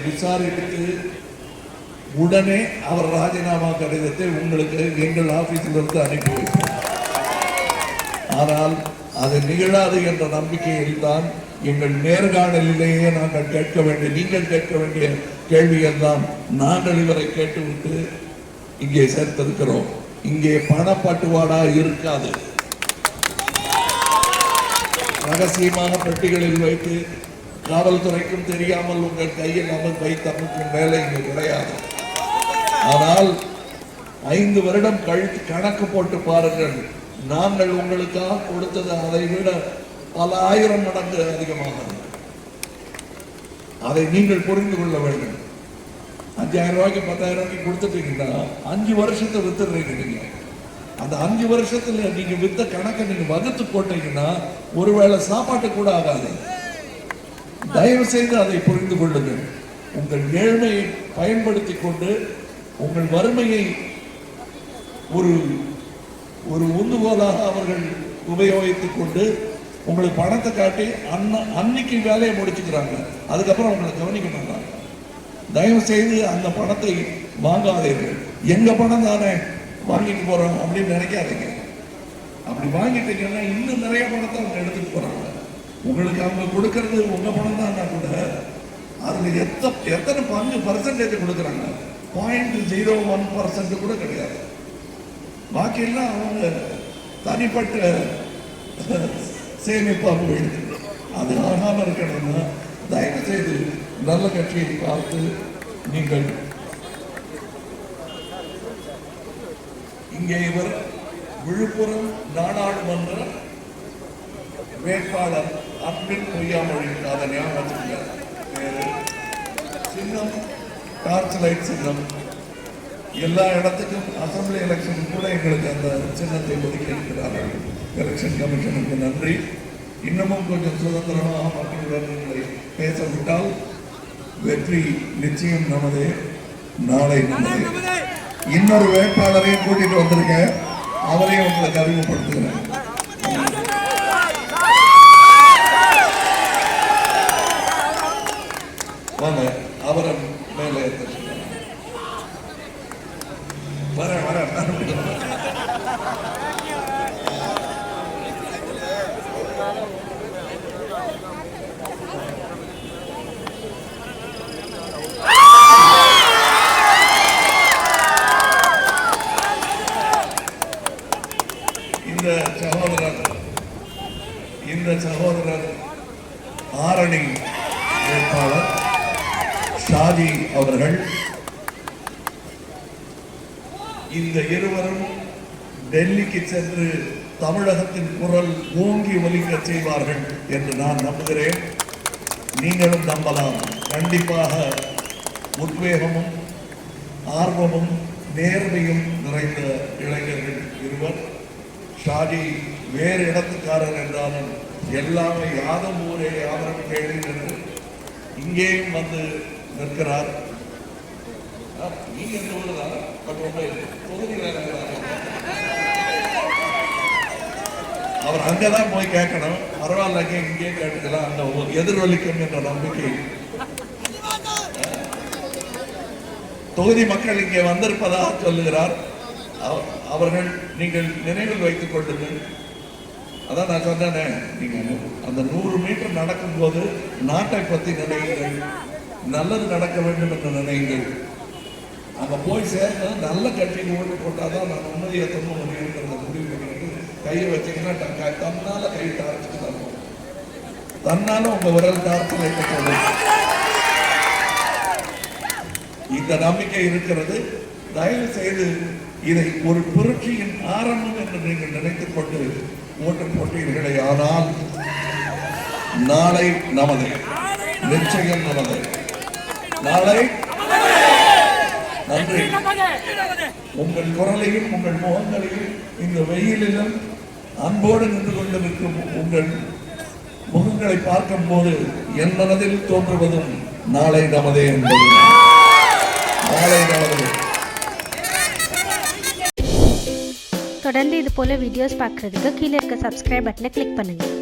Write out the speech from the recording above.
விசாரித்து உடனே அவர் ராஜினாமா கடிதத்தை உங்களுக்கு எங்கள் ஆபீஸிலிருந்து அனுப்பி ஆனால் அது நிகழாது என்ற நம்பிக்கையில் தான் எங்கள் நேர்காணலிலேயே நாங்கள் கேட்க வேண்டிய நீங்கள் கேட்க வேண்டிய கேள்விகள் தான் நாங்கள் இவரை கேட்டுவிட்டு இங்கே சேர்த்திருக்கிறோம். இங்கே பணப்பட்டுவாடா இருக்காது. ரகசியமான பெட்டிகளில் வைத்து காவல்துறைக்கும் தெரியாமல் உங்கள் கையில் அமல் வைத்தமைக்கும் வேலை இங்கு கிடையாது. ஆனால் ஐந்து வருடம் கழித்து கணக்கு போட்டு பாருங்கள். நாங்கள் உங்களுக்காக கொடுத்தது அதை விட பல ஆயிரம் மடங்கு அதிகமானது. அதை நீங்கள் புரிந்து கொள்ள வேண்டும். அஞ்சாயிரம் ரூபாய்க்கு பத்தாயிரம் ரூபாய்க்கு கொடுத்துட்டீங்கன்னா அஞ்சு வருஷத்தை வித்துடுறீங்க. நீங்க அந்த அஞ்சு வருஷத்துல நீங்க வித்த கணக்கை நீங்க வகுத்து போட்டீங்கன்னா ஒருவேளை சாப்பாட்டு கூட ஆகாது. தயவு செய்து அதை புரிந்து கொள்ளுங்கள். உங்கள் ஏழ்மையை பயன்படுத்தி கொண்டு உங்கள் வறுமையை ஒரு ஒரு உந்துகோலாக அவர்கள் உபயோகித்துக் கொண்டு உங்களுக்கு பணத்தை காட்டி அன்ன அன்னைக்கு வேலையை முடிச்சுக்கிறாங்க. அதுக்கப்புறம் உங்களை கவனிக்க மாட்டாங்க. தயவு செய்து அந்த பணத்தை வாங்காதீர்கள். எங்க பணம் தானே வாங்கிட்டு போறோம் அப்படின்னு நினைக்காதீங்க. அப்படி வாங்கிட்டீங்கன்னா இன்னும் நிறைய பணத்தை அவங்க எடுத்து உங்களுக்கு அவங்க கொடுக்கறது உங்க பணம் தான் கூட. அதுல எத்த எத்தனை பங்கு பர்சன்டேஜ் கொடுக்குறாங்க? பாயிண்ட் ஜீரோ ஒன் பர்சன்ட் கூட கிடையாது. பாக்கி எல்லாம் அவங்க தனிப்பட்ட சேமிப்பாக எழுது அது ஆகாம இருக்கணும்னா தயவு செய்து நல்ல கட்சியை பார்த்து நீங்கள் இங்கே இவர் விழுப்புரம் நாடாளுமன்ற வேட்பாளர். அன்பின் பொய்யாமொழி அதை ஞாபகம் வச்சுக்கோங்க. சின்னம் டார்ச் லைட் சின்னம். எல்லா இடத்துக்கும் அசம்பிளி எலெக்ஷன் கூட எங்களுக்கு அந்த சின்னத்தை ஒதுக்கி இருக்கிறார்கள் எலெக்ஷன் கமிஷனுக்கு நன்றி. இன்னமும் கொஞ்சம் சுதந்திரமாக மக்களுடன் உங்களை பேச விட்டால் வெற்றி நிச்சயம் நமதே நாளை நமதே. இன்னொரு வேட்பாளரையும் கூட்டிட்டு வந்திருக்கேன். அவரையும் உங்களுக்கு அறிமுகப்படுத்துகிறேன் வாங்க அவரை மேலே ஏத்துங்க. வர வர இந்த சகோதரர் இந்த சகோதரர் ஆரணி வேட்பாளர் ஷாஜி அவர்கள் இந்த இருவரும் டெல்லிக்கு சென்று தமிழகத்தின் குரல் ஓங்கி ஒலிக்க செய்வார்கள் என்று நான் நம்புகிறேன். நீங்களும் நம்பலாம். கண்டிப்பாக உத்வேகமும் ஆர்வமும் நேர்மையும் நிறைந்த இளைஞர்கள் இருவர். ஷாஜி வேறு இடத்துக்காரர் என்றாலும் எல்லாமே யாதும் ஊரே யாவரும் கேள்வி என்று இங்கேயும் வந்து நிற்கிறார். நீங்க எந்த ஊர் தான் பட் தொகுதி அவர் அங்கதான் போய் கேட்கணும். பரவாயில்லைங்க இங்கே கேட்டுக்கலாம். அந்த ஒரு எதிரொலிக்கும் என்ற நம்பிக்கை. தொகுதி மக்கள் இங்கே வந்திருப்பதாக சொல்லுகிறார். அவ- அவர்கள் நீங்கள் நினைவில் வைத்துக் கொள்ளுங்கள். அதான் நான் சொன்னேனே நீங்க அந்த நூறு மீட்டர் நடக்கும்போது நாட்டை பத்தி நினைவுகள் நல்லது நடக்க வேண்டும் என்று நினைங்கள் அங்க போய் சேர்ந்து நல்ல கட்சிக்கு ஓட்டு போட்டாதான் நான் உண்மையை தம்ப முடியுங்கிறத முடிவு பண்ணிட்டு கையை வச்சீங்கன்னா டக்கா தன்னால் தன்னால கை டார்ச்சுக்கு தரணும் தன்னால உங்க விரல் டார்ச்சு வைக்க இந்த நம்பிக்கை இருக்கிறது. தயவு செய்து இதை ஒரு புரட்சியின் ஆரம்பம் என்று நீங்கள் நினைத்துக் கொண்டு ஓட்டு போட்டீர்களே. ஆனால் நாளை நமது நிச்சயம் நமது. நாளை நன்றி. உங்கள் குரலையும் உங்கள் முகங்களையும் இந்த வெயிலிலும் அன்போடு நின்று கொண்டிருக்கும் உங்கள் முகங்களை பார்க்கும் போது என் மனதில் தோன்றுவதும் நாளை நமதே என்பது. நாளை நமதே. தொடர்ந்து இது போல வீடியோஸ் பார்க்குறதுக்கு கீழே இருக்க சப்ஸ்கிரைப் பட்டனை கிளிக் பண்ணுங்கள்